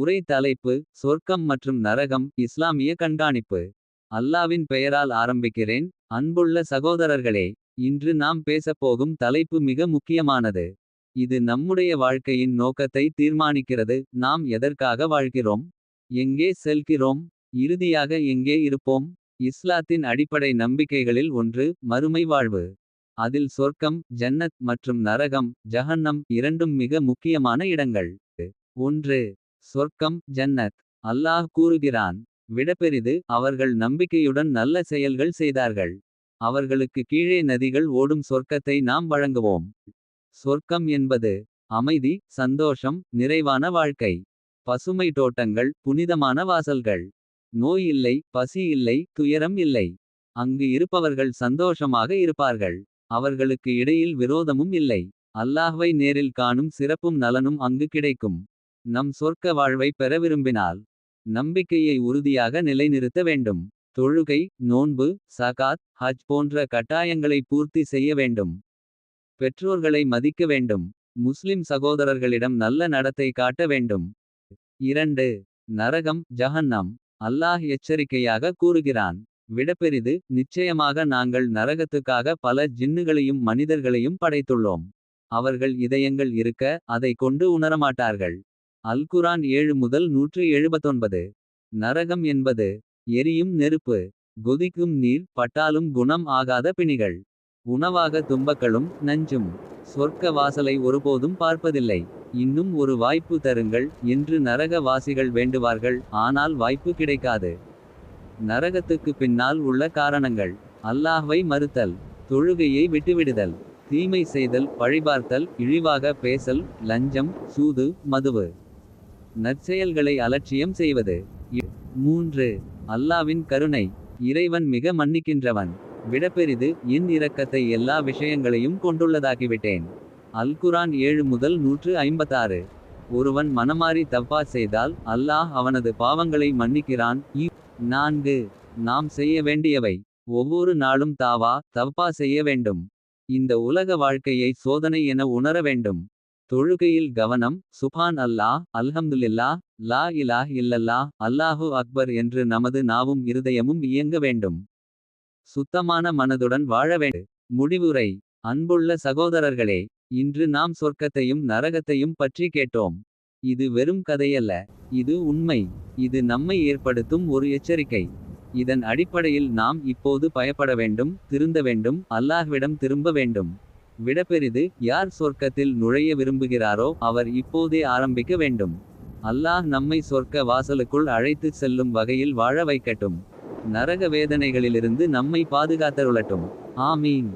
உரை தலைப்பு சொர்க்கம் மற்றும் நரகம் இஸ்லாமிய கண்காணிப்பு. அல்லாவின் பெயரால் ஆரம்பிக்கிறேன் அன்புள்ள சகோதரர்களே. இன்று நாம் பேசப்போகும் தலைப்பு மிக முக்கியமானது. இது நம்முடைய வாழ்க்கையின் நோக்கத்தை தீர்மானிக்கிறது. நாம் எதற்காக வாழ்கிறோம். எங்கே செல்கிறோம் இறுதியாக எங்கே இருப்போம். இஸ்லாத்தின் அடிப்படை நம்பிக்கைகளில் ஒன்று மறுமை வாழ்வு. அதில் சொர்க்கம் ஜன்னத் மற்றும் நரகம் ஜஹன்னம் இரண்டும் மிக முக்கியமான இடங்கள். ஒன்று சொர்க்கம் ஜன்னத் அல்லாஹ் கூறுகிறான். விடப்பெரிது அவர்கள் நம்பிக்கையுடன் நல்ல செயல்கள் செய்தார்கள். அவர்களுக்கு கீழே நதிகள் ஓடும் சொர்க்கத்தை நாம் வழங்குவோம். சொர்க்கம் என்பது அமைதி சந்தோஷம் நிறைவான வாழ்க்கை. பசுமை தோட்டங்கள் புனிதமான வாசல்கள். நோய் இல்லை பசி இல்லை துயரம் இல்லை. அங்கு இருப்பவர்கள் சந்தோஷமாக இருப்பார்கள். அவர்களுக்கு இடையில் விரோதமும் இல்லை. அல்லாஹ்வை நேரில் காணும் சிறப்பும் நலனும் அங்கு கிடைக்கும். நம் சொர்க்க வாழ்வை பெற விரும்பினால். நம்பிக்கையை உறுதியாக நிலைநிறுத்த வேண்டும். தொழுகை நோன்பு சகாத் ஹஜ் போன்ற கட்டாயங்களை பூர்த்தி செய்ய வேண்டும். பெற்றோர்களை மதிக்க வேண்டும். முஸ்லிம் சகோதரர்களிடம் நல்ல நடத்தை காட்ட வேண்டும். இரண்டு நரகம் ஜஹன்னம் அல்லாஹ் எச்சரிக்கையாக கூறுகிறான். விடப்பெரிது நிச்சயமாக நாங்கள் நரகத்துக்காக பல ஜின்னுகளையும் மனிதர்களையும் படைத்துள்ளோம். அவர்கள் இதயங்கள் இருக்க அதை கொண்டு உணரமாட்டார்கள். அல்குரான் ஏழு முதல் 179. நரகம் என்பது எரியும் நெருப்பு. கொதிக்கும் நீர் பட்டாலும் குணம் ஆகாத பிணிகள். உணவாக தும்பக்களும் நஞ்சும். சொர்க்க வாசலை ஒருபோதும் பார்ப்பதில்லை. இன்னும் ஒரு வாய்ப்பு தருங்கள் என்று நரக வாசிகள் வேண்டுவார்கள். ஆனால் வாய்ப்பு கிடைக்காது. நரகத்துக்கு பின்னால் உள்ள காரணங்கள். அல்லாஹ்வை மறுத்தல் தொழுகையை விட்டுவிடுதல். தீமை செய்தல் பழிபார்த்தல் இழிவாக பேசல் லஞ்சம் சூது மதுவு. நற்செயல்களை அலட்சியம் செய்வது. மூன்று அல்லாவின் கருணை இறைவன் மிக மன்னிக்கின்றவன். விடப்பெரிது என் இரக்கத்தை எல்லா விஷயங்களையும் கொண்டுள்ளதாகிவிட்டேன். அல்குரான் ஏழு முதல் 156. ஒருவன் மனமாறி தப்பா செய்தால் அல்லாஹ் அவனது பாவங்களை மன்னிக்கிறான். நான்கு நாம் செய்ய வேண்டியவை. ஒவ்வொரு நாளும் தாவா தப்பா செய்ய வேண்டும். இந்த உலக வாழ்க்கையை சோதனை என உணர வேண்டும். தொழுகையில் கவனம் சுபான் அல்லாஹ் அல்ஹம்துலில்லாஹ் லா இலாஹ் இல்லல்லா அல்லாஹு அக்பர் என்று நமது நாவும் இருதயமும் இயங்க வேண்டும். சுத்தமான மனதுடன் வாழ வேண்டும். முடிவுரை அன்புள்ள சகோதரர்களே இன்று நாம் சொர்க்கத்தையும் நரகத்தையும் பற்றி கேட்டோம். இது வெறும் கதையல்ல இது உண்மை. இது நம்மை ஏற்படுத்தும் ஒரு எச்சரிக்கை. இதன் அடிப்படையில் நாம் இப்போது பயப்பட வேண்டும் திருந்த வேண்டும் அல்லாஹ்விடம் திரும்ப வேண்டும். விடப்பெரிது யார் சொர்க்கத்தில் நுழைய விரும்புகிறாரோ அவர் இப்போதே ஆரம்பிக்க வேண்டும். அல்லாஹ் நம்மை சொர்க்க வாசலுக்குள் அழைத்துச் செல்லும் வகையில் வாழ வைக்கட்டும். நரக வேதனைகளிலிருந்து நம்மை பாதுகாத்தருளட்டும் ஆமீன்.